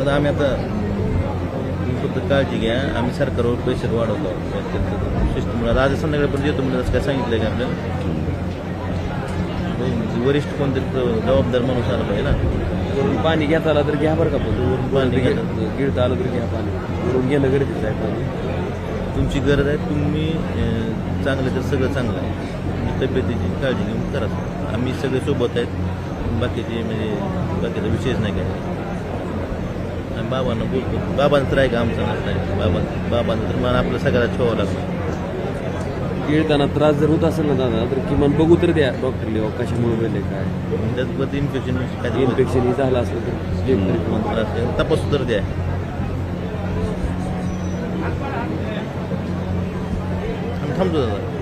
आता आम्ही आता तुम्ही फक्त काळजी घ्या. आम्ही सरकारवर प्रेशर वाढवतो. सिस्टमला आज संध्याकाळपर्यंत येतो म्हणजे काय सांगितलं का आपल्याला? वरिष्ठ कोणतरी जबाबदार माणूस आला पाहिजे ना. वरून पाणी घेता आला तर घ्या बरं का पण. वरून पाणी घेता. गिळता आलं तर घ्या पाणी. वरून घेणं गरजेचं आहे पाणी. तुमची गरज आहे तुम्ही चांगलं तर सगळं चांगलं आहे. तुम्ही तब्येतीची काळजी घेऊन करा. आम्ही सगळे सोबत आहेत. बाकीचे म्हणजे बाकीचा विषयच नाही काय. बाबांना बोलतो. बाबांचं आहे का आमचं नसतं बाबा बाबांचं तर मला आपलं सगळ्याला ठेवावं लागतं. गिळताना त्रास जर होत असेल ना दादा तर किमान बघू तर द्या. डॉक्टरले कशामुळे गेले काय? त्यात इन्फेक्शन इन्फेक्शन हे झालं असलं तर किमान तपासू तर द्या. आम्ही थांबतो दादा